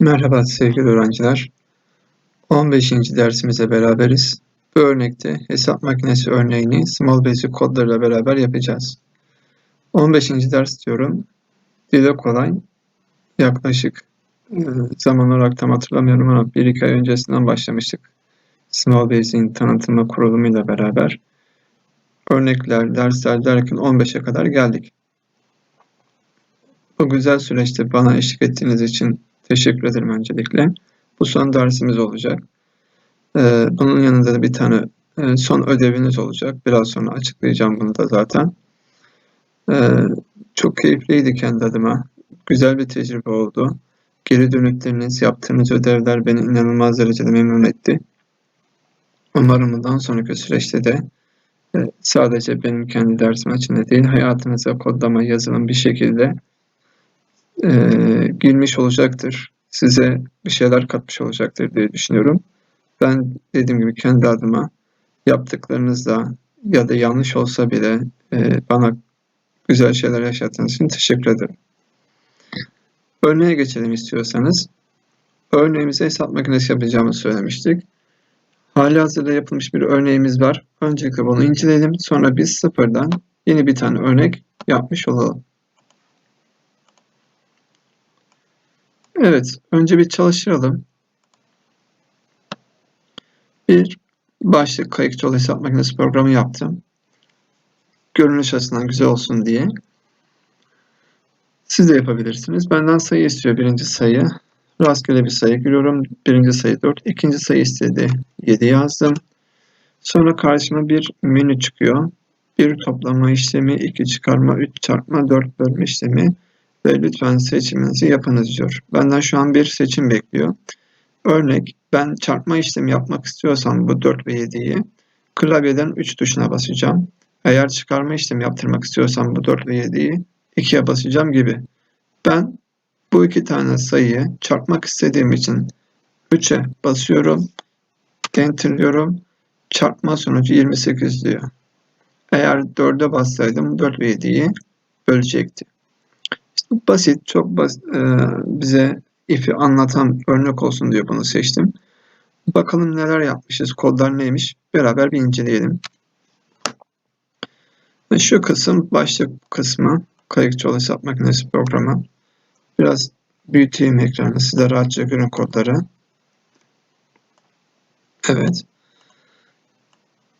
Merhaba sevgili öğrenciler. 15. dersimize beraberiz. Bu örnekte hesap makinesi örneğini Small Basic kodlarıyla beraber yapacağız. 15. ders diyorum. Dile kolay. Yaklaşık e, zaman olarak tam hatırlamıyorum ama 1-2 ay öncesinden başlamıştık. Small Basic'in tanıtımı kurulumuyla beraber. Örnekler, dersler derken 15'e kadar geldik. Bu güzel süreçte bana eşlik ettiğiniz için Teşekkür ederim öncelikle. Bu son dersimiz olacak. Ee, bunun yanında da bir tane e, son ödeviniz olacak. Biraz sonra açıklayacağım bunu da zaten. Ee, çok keyifliydi kendi adıma. Güzel bir tecrübe oldu. Geri dönükleriniz, yaptığınız ödevler beni inanılmaz derecede memnun etti. Umarım bundan sonraki süreçte de e, sadece benim kendi dersim açısından değil, hayatınıza kodlama, yazılım bir şekilde e, girmiş olacaktır. Size bir şeyler katmış olacaktır diye düşünüyorum. Ben dediğim gibi kendi adıma yaptıklarınızda ya da yanlış olsa bile e, bana güzel şeyler yaşattığınız için teşekkür ederim. Örneğe geçelim istiyorsanız. Örneğimize hesap makinesi yapacağımızı söylemiştik. Hali hazırda yapılmış bir örneğimiz var. Öncelikle bunu inceleyelim. Sonra biz sıfırdan yeni bir tane örnek yapmış olalım. Evet, önce bir çalıştıralım. Bir başlık kayıkçı hesap makinesi programı yaptım. Görünüş açısından güzel olsun diye. Siz de yapabilirsiniz. Benden sayı istiyor. Birinci sayı. Rastgele bir sayı giriyorum. Birinci sayı 4. ikinci sayı istedi. 7 yazdım. Sonra karşıma bir menü çıkıyor. Bir toplama işlemi, iki çıkarma, üç çarpma, dört bölme işlemi ve lütfen seçiminizi yapınız diyor. Benden şu an bir seçim bekliyor. Örnek ben çarpma işlemi yapmak istiyorsam bu 4 ve 7'yi klavyeden 3 tuşuna basacağım. Eğer çıkarma işlemi yaptırmak istiyorsam bu 4 ve 7'yi 2'ye basacağım gibi. Ben bu iki tane sayıyı çarpmak istediğim için 3'e basıyorum. Enter. Çarpma sonucu 28 diyor. Eğer 4'e bassaydım 4 ve 7'yi bölecekti. Basit, çok basit, e, bize if'i anlatan örnek olsun diye bunu seçtim. Bakalım neler yapmışız, kodlar neymiş beraber bir inceleyelim. Şu kısım başlık kısmı. Kayıkçı hesap makinesi programı. Biraz büyüteyim ekranı size rahatça görün kodları. Evet.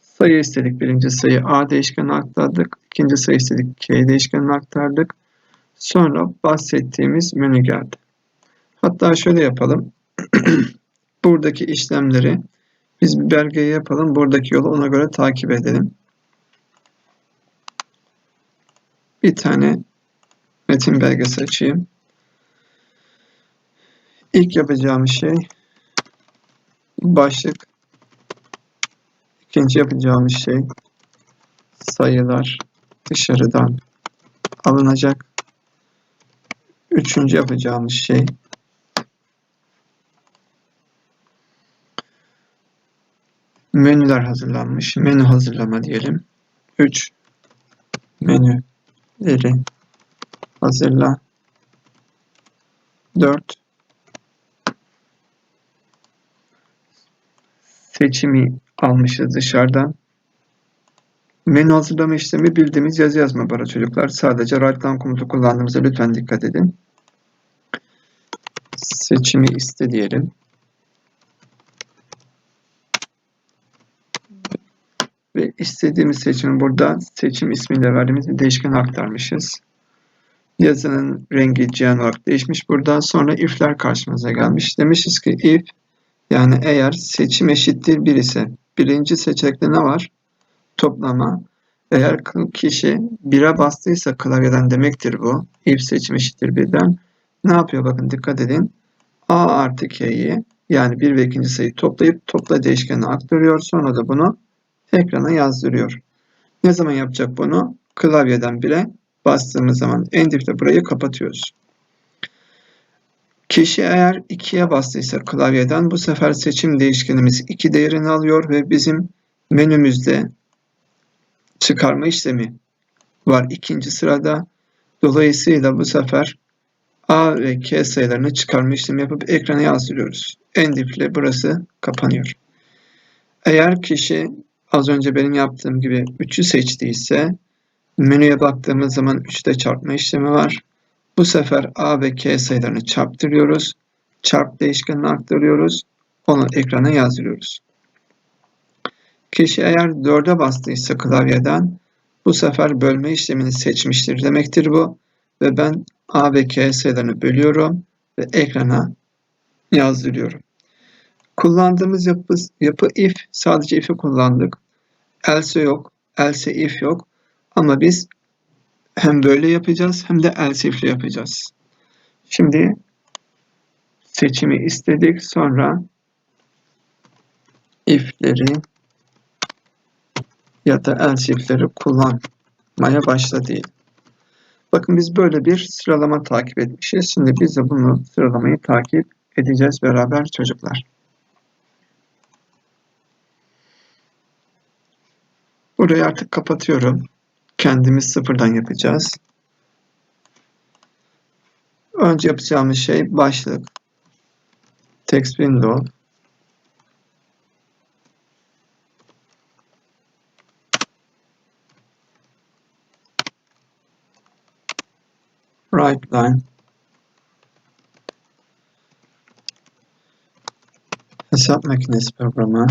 Sayı istedik. Birinci sayı A değişkenine aktardık. İkinci sayı istedik. K değişkenine aktardık. Sonra bahsettiğimiz menü geldi. Hatta şöyle yapalım. Buradaki işlemleri biz bir belgeye yapalım. Buradaki yolu ona göre takip edelim. Bir tane metin belgesi açayım. İlk yapacağım şey başlık. İkinci yapacağımız şey sayılar dışarıdan alınacak. Üçüncü yapacağımız şey menüler hazırlanmış. Menü hazırlama diyelim. 3 menüleri hazırla. 4 seçimi almışız dışarıdan. Menü hazırlama işlemi bildiğimiz yazı yazma para çocuklar. Sadece right down komutu kullandığımızda lütfen dikkat edin seçimi iste diyelim. Ve istediğimiz seçimi burada seçim ismiyle verdiğimiz bir değişken aktarmışız. Yazının rengi cihan olarak değişmiş. Burada sonra if'ler karşımıza gelmiş. Demişiz ki if yani eğer seçim eşittir 1 ise birinci seçenekte ne var? Toplama. Eğer kişi 1'e bastıysa klavyeden demektir bu. If seçim eşittir 1'den. Ne yapıyor bakın dikkat edin. A artı K'yi yani 1 ve 2. sayıyı toplayıp topla değişkenine aktarıyor. Sonra da bunu ekrana yazdırıyor. Ne zaman yapacak bunu? Klavyeden bile bastığımız zaman Endift'te burayı kapatıyoruz. Kişi eğer 2'ye bastıysa klavyeden bu sefer seçim değişkenimiz 2 değerini alıyor ve bizim menümüzde çıkarma işlemi var ikinci sırada. Dolayısıyla bu sefer A ve K sayılarını çıkarma işlemi yapıp ekrana yazdırıyoruz. En dipli burası kapanıyor. Eğer kişi az önce benim yaptığım gibi 3'ü seçtiyse menüye baktığımız zaman 3'te çarpma işlemi var. Bu sefer A ve K sayılarını çarptırıyoruz. Çarp değişkenini aktarıyoruz. Onu ekrana yazdırıyoruz. Kişi eğer 4'e bastıysa klavyeden bu sefer bölme işlemini seçmiştir demektir bu. Ve ben A ve K sayılarını bölüyorum ve ekrana yazdırıyorum. Kullandığımız yapı, yapı if sadece if'i kullandık. Else yok, else if yok. Ama biz hem böyle yapacağız hem de else if'le yapacağız. Şimdi seçimi istedik. Sonra if'leri ya da else if'leri kullanmaya başla diyelim. Bakın biz böyle bir sıralama takip etmişiz. Şimdi biz de bunu sıralamayı takip edeceğiz beraber çocuklar. Burayı artık kapatıyorum. Kendimiz sıfırdan yapacağız. Önce yapacağımız şey başlık. Text window. Right line. Hesap makinesi programı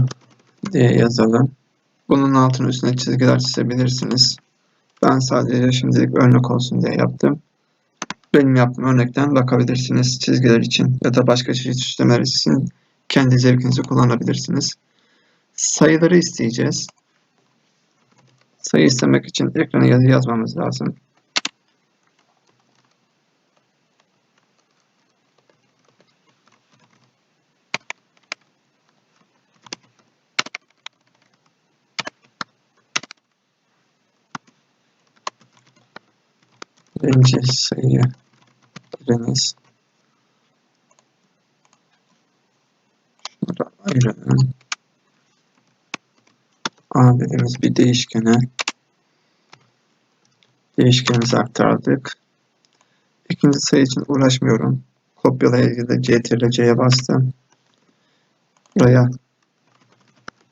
diye yazalım. Bunun altına üstüne çizgiler çizebilirsiniz. Ben sadece şimdilik örnek olsun diye yaptım. Benim yaptığım örnekten bakabilirsiniz çizgiler için ya da başka çeşit süslemeler için kendi zevkinizi kullanabilirsiniz. Sayıları isteyeceğiz. Sayı istemek için ekrana yazı yazmamız lazım. Birinci sayı giriniz. Şunları ayıralım. A dediğimiz bir değişkene değişkenimizi aktardık. İkinci sayı için uğraşmıyorum. Kopyalaya ya da CTRL C'ye bastım. Buraya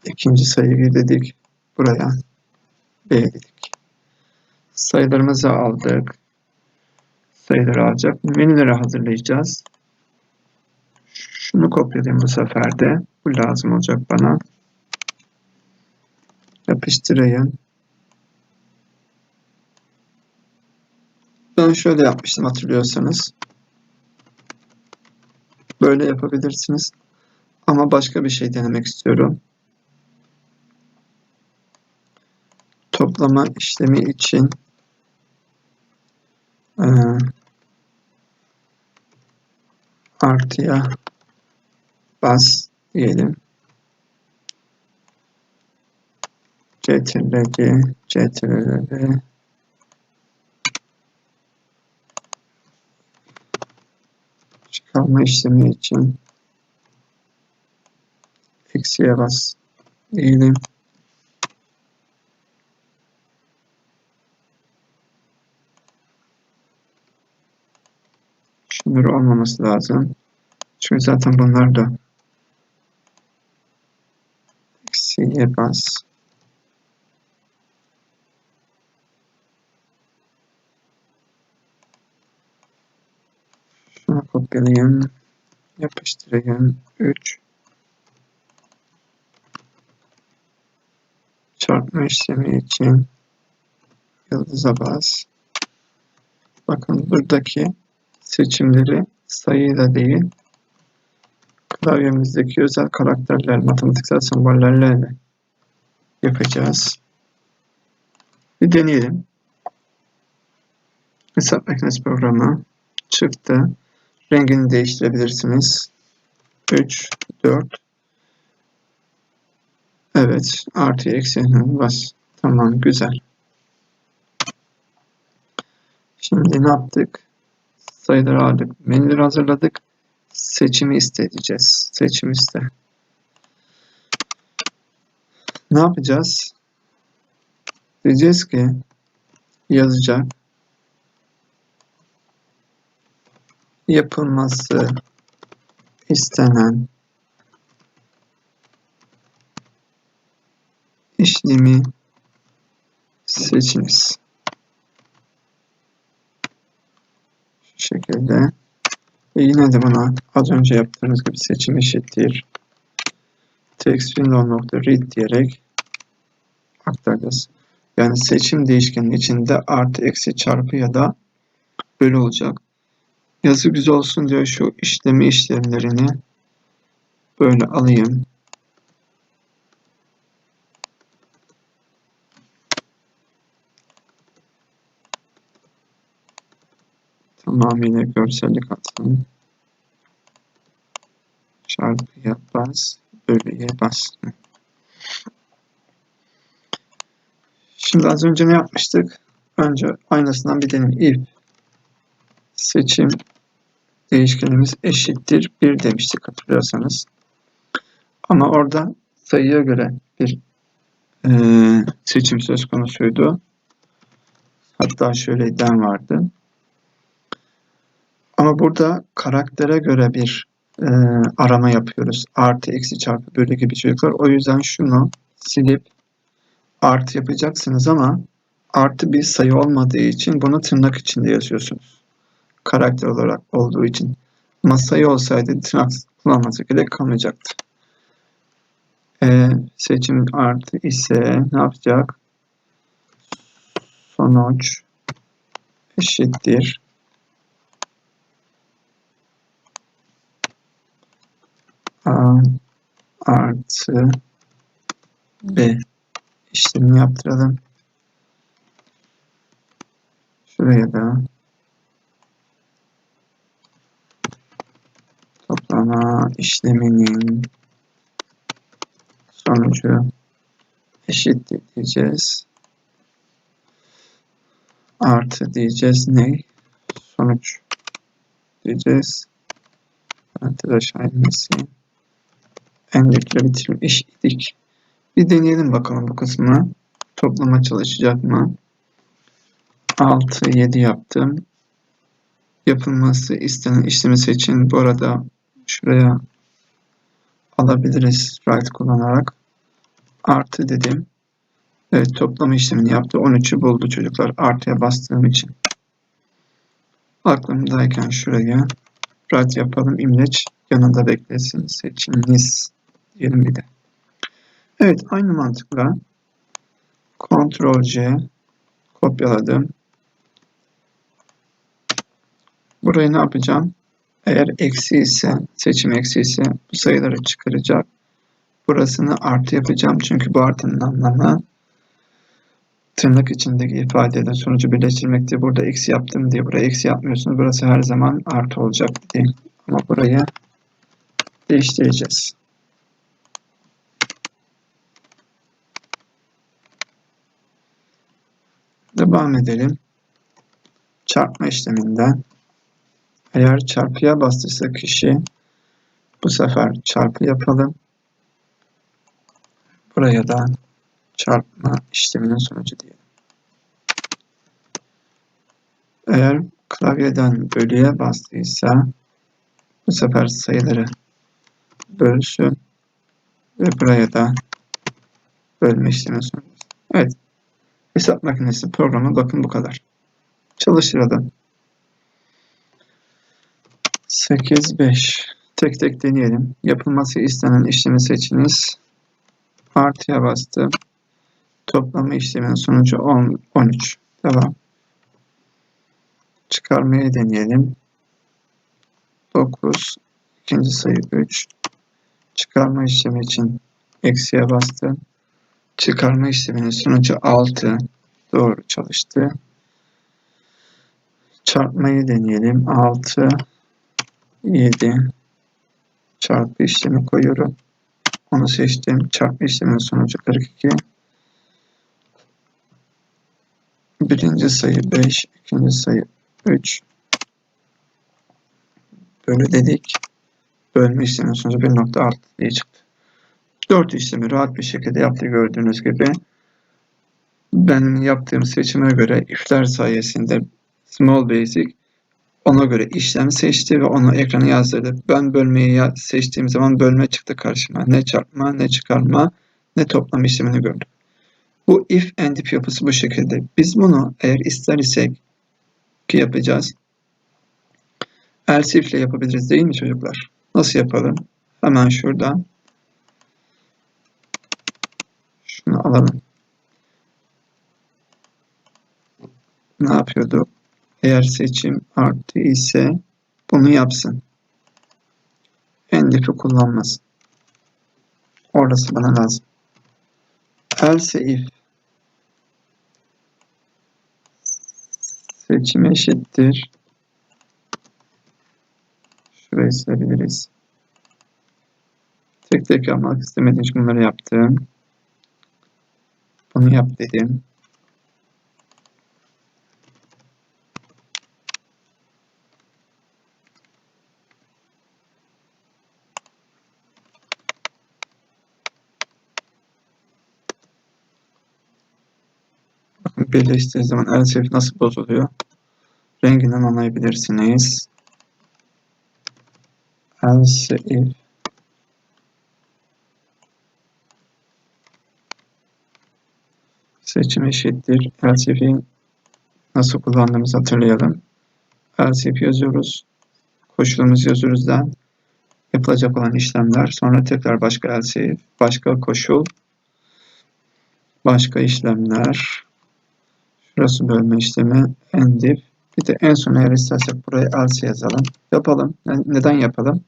ikinci sayıyı dedik. Buraya B dedik. Sayılarımızı aldık sayıları alacak. Menüleri hazırlayacağız. Şunu kopyalayayım bu sefer de. Bu lazım olacak bana. Yapıştırayım. Ben şöyle yapmıştım hatırlıyorsanız. Böyle yapabilirsiniz. Ama başka bir şey denemek istiyorum. Toplama işlemi için ee, artıya bas diyelim. CTRL-G, CTRL-V çıkarma işlemi için eksiye bas diyelim. Şunları olmaması lazım. Çünkü zaten bunlar da eksiye bas. Şunu kopyalayayım. Yapıştırayım. 3 çarpma işlemi için yıldıza bas. Bakın buradaki seçimleri sayıyla değil, klavyemizdeki özel karakterler, matematiksel sembollerle yapacağız. Bir deneyelim. Hesap makinesi programı çıktı. Rengini değiştirebilirsiniz. 3, 4. Evet. Artı eksi bas. Tamam. Güzel. Şimdi ne yaptık? Sayıları aldık. Menüleri hazırladık. Seçimi isteyeceğiz. Seçim iste. Ne yapacağız? Diyeceğiz ki yazacak yapılması istenen işlemi seçiniz. Şekilde. Ve yine de buna az önce yaptığımız gibi seçim eşittir. Text window read diyerek aktaracağız. Yani seçim değişkenin içinde artı eksi çarpı ya da bölü olacak. Yazı güzel olsun diye şu işlemi işlemlerini böyle alayım. Tamamıyla görsellik atalım. Çarpıya bas, bölüye bas. Şimdi az önce ne yapmıştık? Önce aynısından bir denelim. If seçim değişkenimiz eşittir 1 demiştik hatırlıyorsanız. Ama orada sayıya göre bir e, seçim söz konusuydu. Hatta şöyle iddiam vardı. Ama burada karaktere göre bir e, arama yapıyoruz. Artı, eksi, çarpı, bölü gibi çocuklar. O yüzden şunu silip artı yapacaksınız ama artı bir sayı olmadığı için bunu tırnak içinde yazıyorsunuz. Karakter olarak olduğu için. Ama sayı olsaydı tırnak kullanması gerek kalmayacaktı. E, seçim artı ise ne yapacak? Sonuç eşittir. A artı B işlemini yaptıralım. Şuraya da toplama işleminin sonucu eşittir diyeceğiz. Artı diyeceğiz ne? Sonuç diyeceğiz. Parantez aşağı inmesi. Endekle bitirmiş idik. Bir deneyelim bakalım bu kısmı. Toplama çalışacak mı? 6, 7 yaptım. Yapılması istenen işlemi seçin. Bu arada şuraya alabiliriz right kullanarak. Artı dedim. Evet toplama işlemini yaptı. 13'ü buldu çocuklar artıya bastığım için. Aklımdayken şuraya right yapalım. imleç yanında beklesin. Seçiniz diyelim bir de. Evet aynı mantıkla Ctrl C kopyaladım. Burayı ne yapacağım? Eğer eksi ise, seçim eksi ise bu sayıları çıkaracak. Burasını artı yapacağım. Çünkü bu artının anlamı tırnak içindeki ifadeyle sonucu birleştirmekte. Burada eksi yaptım diye buraya eksi yapmıyorsunuz. Burası her zaman artı olacak diye. Ama burayı değiştireceğiz. Devam edelim. Çarpma işleminden. Eğer çarpıya bastıysa kişi bu sefer çarpı yapalım. Buraya da çarpma işleminin sonucu diyelim. Eğer klavyeden bölüye bastıysa bu sefer sayıları bölsün ve buraya da bölme işlemi sonucu. Evet. Hesap makinesi programı bakın bu kadar. Çalıştıralım. 8, 5. Tek tek deneyelim. Yapılması istenen işlemi seçiniz. Artıya bastım. Toplama işleminin sonucu 10, 13. Devam. Çıkarmayı deneyelim. 9. ikinci sayı 3. Çıkarma işlemi için eksiye bastım. Çıkarma işleminin sonucu 6. Doğru çalıştı. Çarpmayı deneyelim. 6 7 çarpı işlemi koyuyorum. Onu seçtim. Çarpma işleminin sonucu 42. Birinci sayı 5, ikinci sayı 3. Bölü dedik. Bölme işleminin sonucu 1.6 diye çıktı. 4 işlemi rahat bir şekilde yaptı gördüğünüz gibi. Benim yaptığım seçime göre ifler sayesinde Small Basic Ona göre işlem seçti ve onu ekrana yazdırdı. Ben bölmeyi seçtiğim zaman bölme çıktı karşıma. Ne çarpma, ne çıkarma, ne toplam işlemini gördüm. Bu if and if yapısı bu şekilde. Biz bunu eğer ister isek ki yapacağız. Else if ile yapabiliriz değil mi çocuklar? Nasıl yapalım? Hemen şuradan şunu alalım. Ne yapıyordu? Eğer seçim artı ise bunu yapsın. Endif'i kullanmasın. Orası bana lazım. Else if seçim eşittir. Şurayı silebiliriz. Tek tek yapmak istemediğim için bunları yaptım. Bunu yap dedim. Bakın birleştiği zaman if nasıl bozuluyor? Renginden anlayabilirsiniz. Else seçim eşittir. İf'i nasıl kullandığımızı hatırlayalım. İf yazıyoruz. Koşulumuzu yazıyoruz da yapılacak olan işlemler. Sonra tekrar başka if, başka koşul, başka işlemler. Şurası bölme işlemi, end if. Bir de en son eğer istersek buraya else yazalım. Yapalım. Ne- Neden yapalım?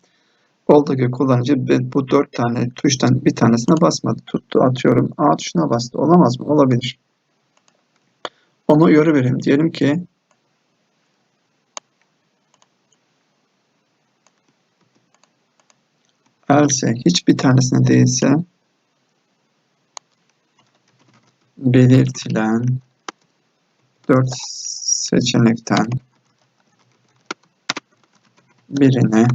Oldu ki kullanıcı bu dört tane tuştan bir tanesine basmadı. Tuttu atıyorum A tuşuna bastı. Olamaz mı? Olabilir. Onu uyarı vereyim. Diyelim ki else hiçbir tanesine değilse belirtilen dört seçenekten birine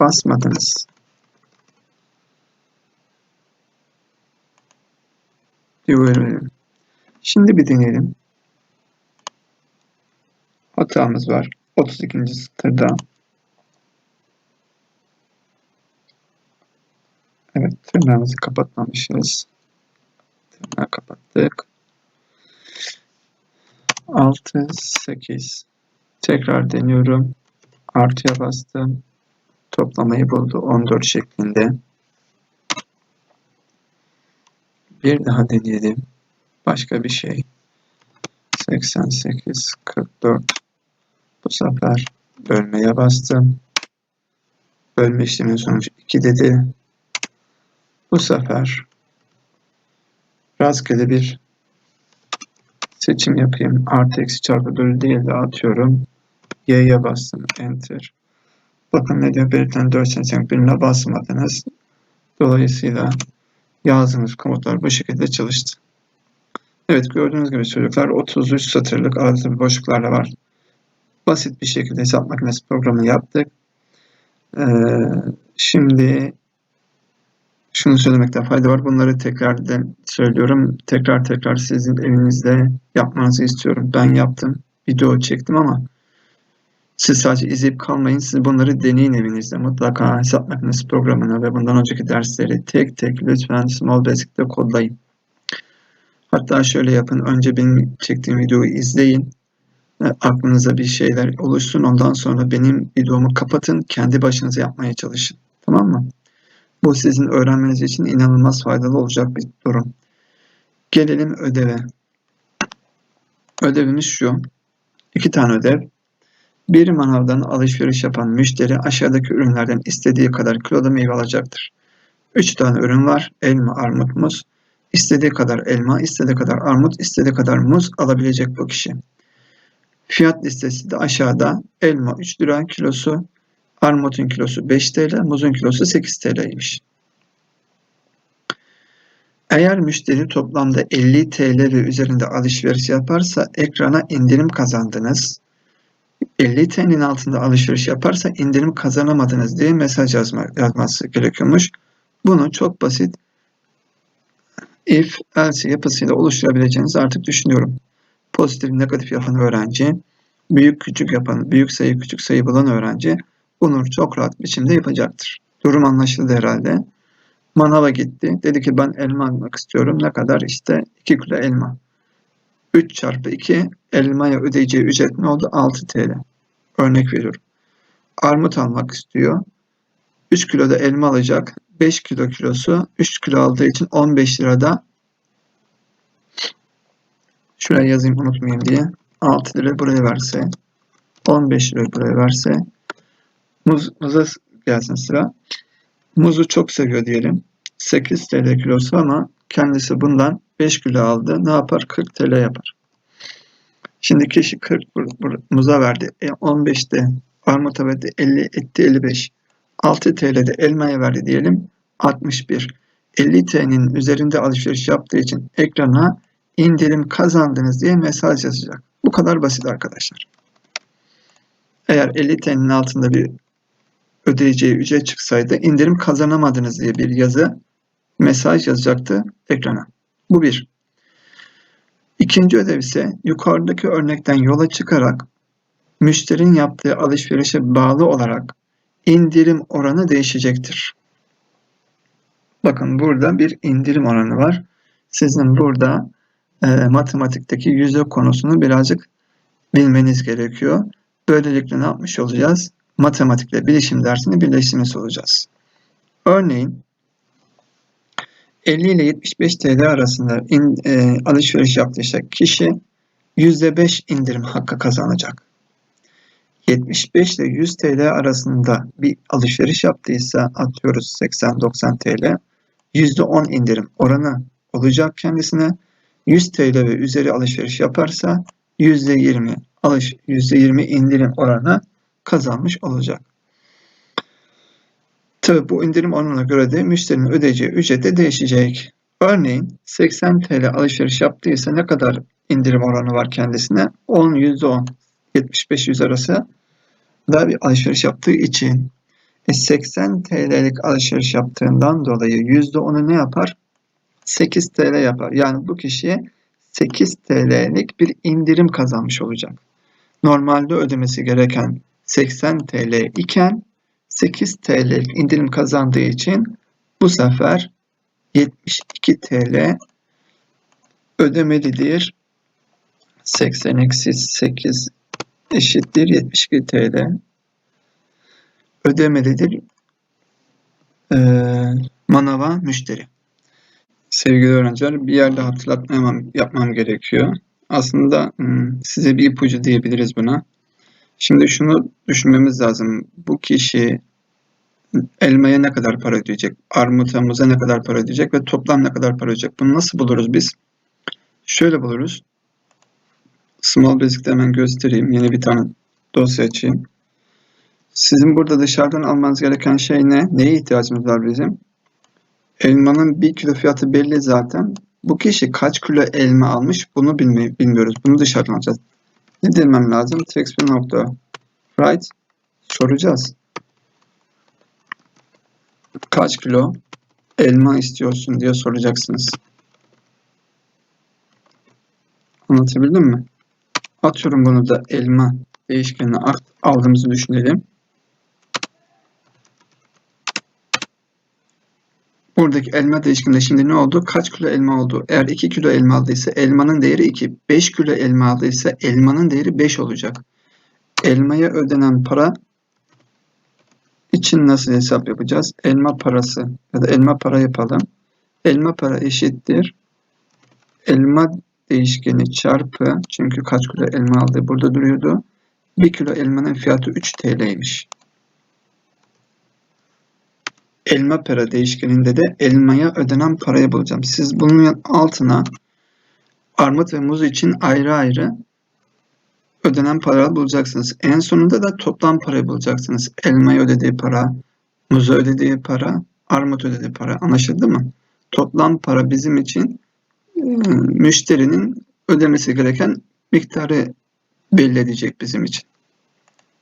basmadınız. Verelim. Şimdi bir deneyelim. Hatamız var. 32. satırda. Evet, tırnağımızı kapatmamışız. Tırnağı kapattık. 6, 8. Tekrar deniyorum. Artıya bastım. Toplamayı buldu 14 şeklinde. Bir daha deneyelim. Başka bir şey. 88, 44. Bu sefer bölmeye bastım. Bölme işleminin sonucu 2 dedi. Bu sefer rastgele bir seçim yapayım. Artı eksi çarpı bölü değil de atıyorum. Y'ye bastım. Enter. Bakın ne diyor? Belirtilen 4 seçenek birine basmadınız. Dolayısıyla yazdığınız komutlar bu şekilde çalıştı. Evet gördüğünüz gibi çocuklar 33 satırlık arada bir boşluklarla var. Basit bir şekilde hesap makinesi programını yaptık. Ee, şimdi şunu söylemekte fayda var. Bunları tekrar söylüyorum. Tekrar tekrar sizin evinizde yapmanızı istiyorum. Ben yaptım. Video çektim ama siz sadece izleyip kalmayın. Siz bunları deneyin evinizde. Mutlaka hesap makinesi programını ve bundan önceki dersleri tek tek lütfen Small Basic'te kodlayın. Hatta şöyle yapın. Önce benim çektiğim videoyu izleyin. E, Aklınıza bir şeyler oluşsun. Ondan sonra benim videomu kapatın. Kendi başınıza yapmaya çalışın. Tamam mı? Bu sizin öğrenmeniz için inanılmaz faydalı olacak bir durum. Gelelim ödeve. Ödevimiz şu. İki tane ödev. Bir manavdan alışveriş yapan müşteri aşağıdaki ürünlerden istediği kadar kiloda meyve alacaktır. Üç tane ürün var. Elma, armut, muz. İstediği kadar elma, istediği kadar armut, istediği kadar muz alabilecek bu kişi. Fiyat listesi de aşağıda. Elma 3 lira kilosu, armutun kilosu 5 TL, muzun kilosu 8 TL'ymiş. Eğer müşteri toplamda 50 TL ve üzerinde alışveriş yaparsa ekrana indirim kazandınız. 50 TL'nin altında alışveriş yaparsa indirim kazanamadınız diye mesaj yazma, yazması gerekiyormuş. Bunu çok basit if, else yapısıyla oluşturabileceğinizi artık düşünüyorum. Pozitif, negatif yapan öğrenci büyük küçük yapan, büyük sayı küçük sayı bulan öğrenci bunu çok rahat biçimde yapacaktır. Durum anlaşıldı herhalde. Manava gitti. Dedi ki ben elma almak istiyorum. Ne kadar? İşte 2 kilo elma. 3 çarpı 2 elmaya ödeyeceği ücret ne oldu? 6 TL. Örnek veriyorum. Armut almak istiyor. 3 kilo da elma alacak. 5 kilo kilosu 3 kilo aldığı için 15 lirada şuraya yazayım unutmayayım diye 6 lira buraya verse 15 lira buraya verse muz, muza gelsin sıra. Muzu çok seviyor diyelim. 8 TL kilosu ama kendisi bundan 5 kilo aldı. Ne yapar? 40 TL yapar. Şimdi kişi 40 muza verdi. E 15'te armuta verdi. 50 etti 55. 6 TL'de elmaya verdi diyelim. 61. 50 TL'nin üzerinde alışveriş yaptığı için ekrana indirim kazandınız diye mesaj yazacak. Bu kadar basit arkadaşlar. Eğer 50 TL'nin altında bir ödeyeceği ücret çıksaydı indirim kazanamadınız diye bir yazı mesaj yazacaktı ekrana. Bu bir. İkinci ödev ise yukarıdaki örnekten yola çıkarak müşterinin yaptığı alışverişe bağlı olarak indirim oranı değişecektir. Bakın burada bir indirim oranı var. Sizin burada e, matematikteki yüzde konusunu birazcık bilmeniz gerekiyor. Böylelikle ne yapmış olacağız? Matematikle bilişim dersini birleştirmiş olacağız. Örneğin 50 ile 75 TL arasında in, e, alışveriş yaptıysa kişi %5 indirim hakkı kazanacak. 75 ile 100 TL arasında bir alışveriş yaptıysa atıyoruz 80-90 TL %10 indirim oranı olacak kendisine. 100 TL ve üzeri alışveriş yaparsa %20 alış %20 indirim oranı kazanmış olacak. Tabi bu indirim oranına göre de müşterinin ödeyeceği ücret de değişecek. Örneğin 80 TL alışveriş yaptıysa ne kadar indirim oranı var kendisine? 10, %10, 75-100 arası da bir alışveriş yaptığı için e 80 TL'lik alışveriş yaptığından dolayı %10'u ne yapar? 8 TL yapar. Yani bu kişiye 8 TL'lik bir indirim kazanmış olacak. Normalde ödemesi gereken 80 TL iken 8 TL indirim kazandığı için bu sefer 72 TL ödemelidir. 80 eksi 8 eşittir 72 TL ödemelidir ee, manava müşteri. Sevgili öğrenciler bir yerde hatırlatmam yapmam gerekiyor. Aslında hmm, size bir ipucu diyebiliriz buna. Şimdi şunu düşünmemiz lazım. Bu kişi elmaya ne kadar para ödeyecek? Armuta, muza ne kadar para ödeyecek? Ve toplam ne kadar para ödeyecek? Bunu nasıl buluruz biz? Şöyle buluruz. Small Basic'te hemen göstereyim. Yeni bir tane dosya açayım. Sizin burada dışarıdan almanız gereken şey ne? Neye ihtiyacımız var bizim? Elmanın bir kilo fiyatı belli zaten. Bu kişi kaç kilo elma almış bunu bilmiyoruz. Bunu dışarıdan alacağız. Ne demem lazım? Text. Soracağız. Kaç kilo elma istiyorsun diye soracaksınız. Anlatabildim mi? Atıyorum bunu da elma değişkenine aldığımızı düşünelim. Buradaki elma değişkeninde şimdi ne oldu? Kaç kilo elma oldu? Eğer 2 kilo elma aldıysa elmanın değeri 2. 5 kilo elma aldıysa elmanın değeri 5 olacak. Elmaya ödenen para için nasıl hesap yapacağız? Elma parası ya da elma para yapalım. Elma para eşittir. Elma değişkeni çarpı çünkü kaç kilo elma aldı burada duruyordu. 1 kilo elmanın fiyatı 3 TL'ymiş elma para değişkeninde de elmaya ödenen parayı bulacağım. Siz bunun altına armut ve muz için ayrı ayrı ödenen para bulacaksınız. En sonunda da toplam parayı bulacaksınız. Elmaya ödediği para, muza ödediği para, armut ödediği para. Anlaşıldı mı? Toplam para bizim için ıı, müşterinin ödemesi gereken miktarı belli bizim için.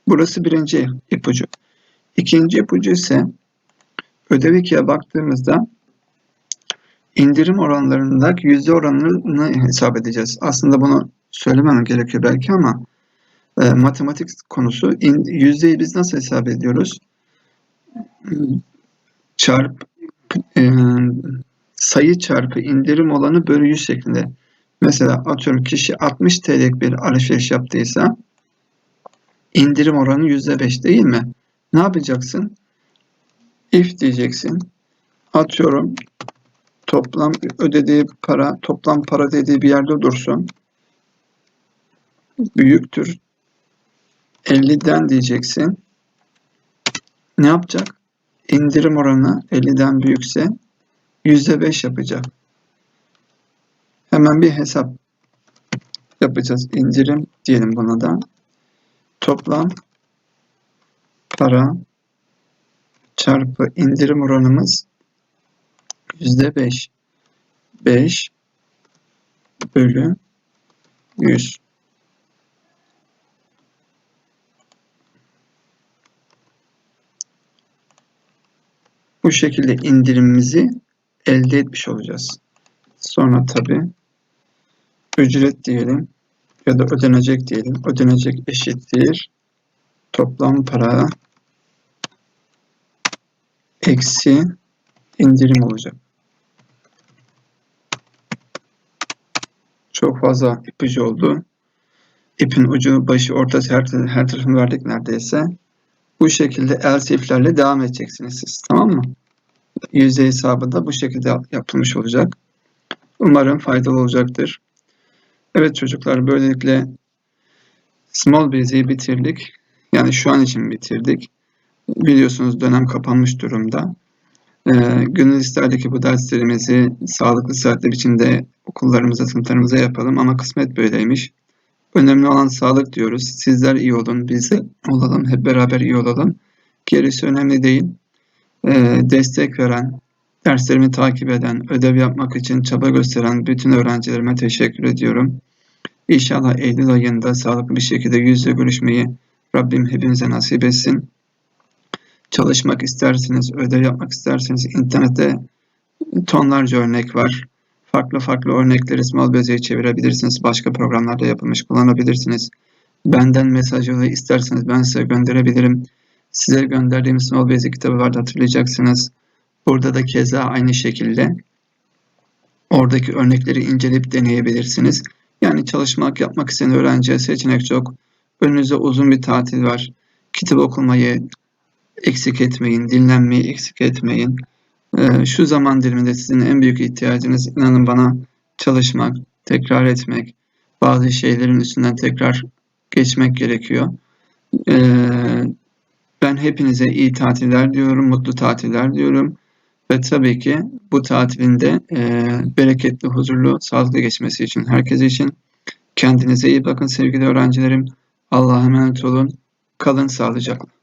Burası birinci ipucu. İkinci ipucu ise Ödev 2'ye baktığımızda indirim oranlarındaki yüzde oranını hesap edeceğiz. Aslında bunu söylemem gerekiyor belki ama e, matematik konusu. İn, yüzdeyi biz nasıl hesap ediyoruz? Çarp e, sayı çarpı indirim olanı bölü 100 şeklinde. Mesela atıyorum kişi 60 TL'lik bir alışveriş yaptıysa indirim oranı %5 değil mi? Ne yapacaksın? If diyeceksin. Atıyorum toplam ödediği para, toplam para dediği bir yerde dursun. Büyüktür. 50'den diyeceksin. Ne yapacak? İndirim oranı 50'den büyükse %5 yapacak. Hemen bir hesap yapacağız. İndirim diyelim buna da. Toplam para çarpı indirim oranımız yüzde beş. Beş bölü yüz. Bu şekilde indirimimizi elde etmiş olacağız. Sonra tabi ücret diyelim ya da ödenecek diyelim. Ödenecek eşittir toplam para eksi indirim olacak. Çok fazla ipucu oldu. İpin ucu, başı, ortası her, her tarafını verdik neredeyse. Bu şekilde else devam edeceksiniz siz. Tamam mı? Yüzde hesabı da bu şekilde yapılmış olacak. Umarım faydalı olacaktır. Evet çocuklar böylelikle Small Busy'yi bitirdik. Yani şu an için bitirdik. Biliyorsunuz dönem kapanmış durumda. Ee, gönül isterdi ki bu derslerimizi sağlıklı saatler içinde okullarımıza, sınıflarımıza yapalım ama kısmet böyleymiş. Önemli olan sağlık diyoruz. Sizler iyi olun, biz de olalım, hep beraber iyi olalım. Gerisi önemli değil. Ee, destek veren, derslerimi takip eden, ödev yapmak için çaba gösteren bütün öğrencilerime teşekkür ediyorum. İnşallah Eylül ayında sağlıklı bir şekilde yüzle görüşmeyi Rabbim hepimize nasip etsin. Çalışmak isterseniz, ödev yapmak isterseniz internette tonlarca örnek var. Farklı farklı örnekleri Small Busy'ye çevirebilirsiniz. Başka programlarda yapılmış kullanabilirsiniz. Benden mesaj yolu isterseniz ben size gönderebilirim. Size gönderdiğim Small Basic kitabı vardı hatırlayacaksınız. Burada da keza aynı şekilde oradaki örnekleri inceleyip deneyebilirsiniz. Yani çalışmak, yapmak isteyen öğrenciye seçenek çok. Önünüzde uzun bir tatil var. Kitap okumayı eksik etmeyin, dinlenmeyi eksik etmeyin. Ee, şu zaman diliminde sizin en büyük ihtiyacınız inanın bana çalışmak, tekrar etmek, bazı şeylerin üstünden tekrar geçmek gerekiyor. Ee, ben hepinize iyi tatiller diyorum, mutlu tatiller diyorum. Ve tabii ki bu tatilinde e, bereketli, huzurlu, sağlıklı geçmesi için, herkes için kendinize iyi bakın sevgili öğrencilerim. Allah'a emanet olun. Kalın sağlıcakla.